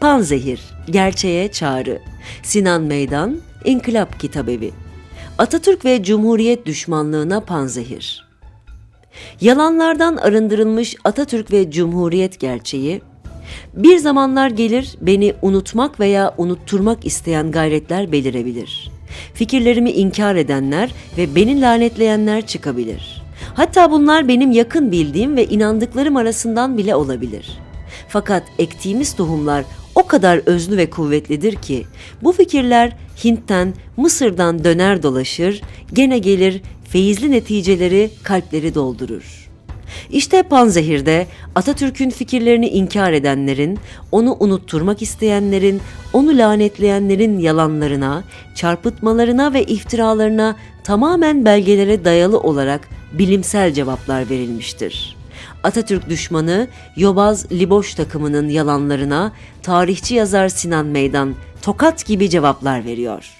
Panzehir, Gerçeğe Çağrı, Sinan Meydan, İnkılap Kitabevi, Atatürk ve Cumhuriyet düşmanlığına panzehir. Yalanlardan arındırılmış Atatürk ve Cumhuriyet gerçeği, bir zamanlar gelir beni unutmak veya unutturmak isteyen gayretler belirebilir. Fikirlerimi inkar edenler ve beni lanetleyenler çıkabilir. Hatta bunlar benim yakın bildiğim ve inandıklarım arasından bile olabilir. Fakat ektiğimiz tohumlar kadar özlü ve kuvvetlidir ki bu fikirler Hint'ten, Mısır'dan döner dolaşır, gene gelir feyizli neticeleri kalpleri doldurur. İşte Panzehir'de Atatürk'ün fikirlerini inkar edenlerin, onu unutturmak isteyenlerin, onu lanetleyenlerin yalanlarına, çarpıtmalarına ve iftiralarına tamamen belgelere dayalı olarak bilimsel cevaplar verilmiştir. Atatürk düşmanı Yobaz Liboş takımının yalanlarına tarihçi yazar Sinan Meydan tokat gibi cevaplar veriyor.